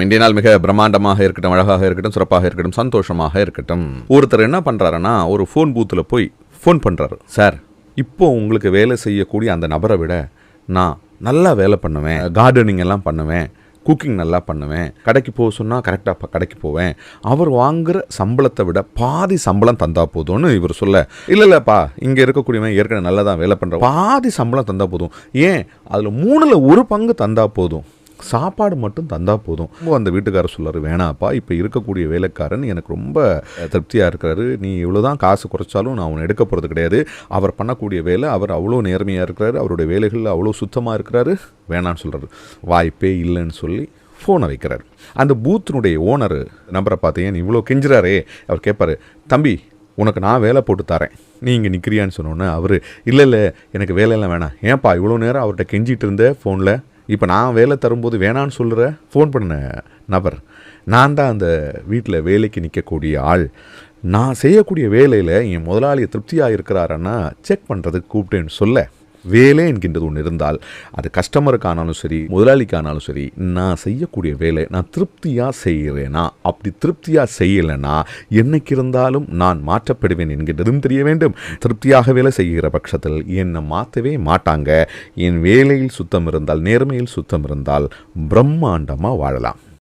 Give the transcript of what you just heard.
இந்திய நாள் மிக பிரம்மாண்டமாக இருக்கட்டும் அழகாக இருக்கட்டும் சிறப்பாக இருக்கட்டும் சந்தோஷமாக இருக்கட்டும். ஒருத்தர் என்ன பண்ணுறாருன்னா ஒரு ஃபோன் பூத்தில் போய் ஃபோன் பண்ணுறாரு சார் இப்போ உங்களுக்கு வேலை செய்யக்கூடிய அந்த நபரை விட நான் நல்லா வேலை பண்ணுவேன். கார்டனிங் எல்லாம் பண்ணுவேன். குக்கிங் நல்லா பண்ணுவேன். கடைக்கு போக சொன்னால் கரெக்டாக கடைக்கு போவேன். அவர் வாங்குகிற சம்பளத்தை விட பாதி சம்பளம் தந்தா போதும்னு இவர் சொல்ல இல்லை இல்லைப்பா இங்கே இருக்கக்கூடியவன் ஏற்கனவே நல்லா தான் வேலை பண்ணுற பாதி சம்பளம் தந்தால் போதும். ஏன்? அதில் மூணில் ஒரு பங்கு தந்தால் போதும். சாப்பாடு மட்டும் தந்தா போதும். அந்த வீட்டுக்காரர் சொல்லாரு வேணாப்பா இப்போ இருக்கக்கூடிய வேலைக்காரன் எனக்கு ரொம்ப திருப்தியாக இருக்கிறாரு. நீ இவ்வளோதான் காசு குறைச்சாலும் நான் அவனை எடுக்க போகிறது கிடையாது. அவர் பண்ணக்கூடிய வேலை அவர் அவ்வளோ நேர்மையாக இருக்கிறாரு. அவருடைய வேலைகள் அவ்வளோ சுத்தமாக இருக்கிறாரு. வேணான்னு சொல்கிறாரு வாய்ப்பே இல்லைன்னு சொல்லி ஃபோனை வைக்கிறாரு. அந்த பூத்தினுடைய ஓனர் நம்பரை பார்த்து ஏன் இவ்வளோ கெஞ்சுறாரே? அவர் கேட்பாரு தம்பி உனக்கு நான் வேலை போட்டு தரேன். நீ இங்கே நிற்கிறியான்னு சொன்னோன்னே அவர் இல்லை இல்லை எனக்கு வேலையெல்லாம் வேணாம். ஏன்ப்பா இவ்வளோ நேரம் அவர்கிட்ட கெஞ்சிட்டு இருந்த ஃபோனில் இப்போ நான் வேலை தரும்போது வேணான்னு சொல்கிற ஃபோன் பண்ண நபர். நான் தான் அந்த வீட்டில் வேலைக்கு நிற்கக்கூடிய ஆள். நான் செய்யக்கூடிய வேலையில் என் முதலாளி திருப்தியாக இருக்கிறாரன்னா செக் பண்ணுறதுக்கு கூப்பிட்டேன்னு சொல்ல. வேலை என்கின்றது ஒன்று இருந்தால் அது கஸ்டமருக்கானாலும் சரி முதலாளிக்கானாலும் சரி நான் செய்யக்கூடிய வேலை நான் திருப்தியாக செய்கிறேனா அப்படி திருப்தியாக செய்யலைன்னா என்னைக்கு இருந்தாலும் நான் மாற்றப்படுவேன் என்கின்றதும் தெரிய வேண்டும். திருப்தியாக வேலை செய்கிற பட்சத்தில் என்னை மாற்றவே மாட்டாங்க. என் வேலையில் சுத்தம் இருந்தால் நேர்மையில் சுத்தம் இருந்தால் பிரம்மாண்டமாக வாழலாம்.